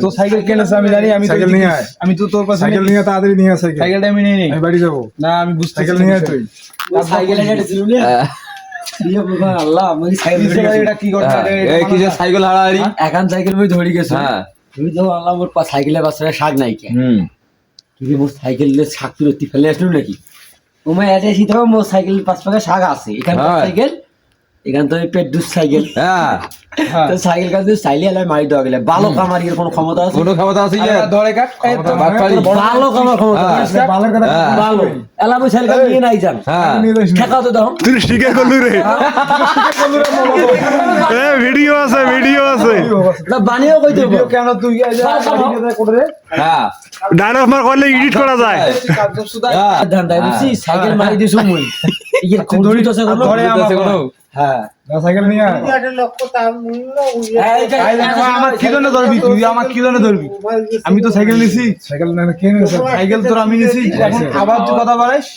তো সাইকেল কিনেছে আমি জানি আমি সাইকেল নিয়ে আয়। আমি তো তোর কাছে সাইকেল নিয়ে তাড়াতাড়ি নিয়ে আয় সাইকেল। সাইকেলটা আমি নিয়ে নিই। আমি বাড়ি যাব। না আমি বুঝতে সাইকেল নিয়ে আয় তুই। সাইকেল ছিল না আল্লাহ আমি সাইকেল এটা কি করছে হ্যাঁ, এটা- এই কি যে সাইকেল হারাহারি? একান সাইকেল মই ধরে গেছো। হ্যাঁ। তুমি তো আল্লাহ মোর পা সাইকেলের বাচ্চারা শাক নাই কে? হুম। তুমি মোর সাইকেল শাক তুলে ফেলে আসলো নাকি? তোমার এতে এসে থাকো মোর সাইকেল পাঁচ পাকা শাক আছে। এখানে হ্যাঁ। সাইকেল এখানে তো পেট দুধ সাইকেল হ্যাঁ হ্যাঁ। তো সাইকেল কাজ চাইলে এলাই মারি দেওয়া গেলে ভালো কামার এর কোনো ক্ষমতা আছে কোনো ক্ষমতা আছে আরে, ধরে কাট এই তো ভালো কামার ক্ষমতা হ্যাঁ। আছে। বালের কথা হ্যাঁ। ভালো এলা সাইকেল নিয়ে নাই যান হ্যাঁ। ঠেকা তো দাও তুই করলু রে এ ভিডিও আছে ভিডিও আছে না বানিয়েও কই দেবো ভিডিও কেন তুই হ্যাঁ ডায়নফ করলে এডিট করা যায় হ্যাঁ। ধান দাই সাইকেল মারি দিছো মুই ইয়ে দড়ি তো আমার কোনো হ্যাঁ। সাইকেল নিয়ে আয়। এই যে- এই দেখো, আমার কি জন্য ধরবি? তুই আমার কি জন্য ধরবি? আমি তো সাইকেল নিছি। সাইকেল সাইকেল তোর আমি নিছি। এখন আবার তুই কথা বাড়াইস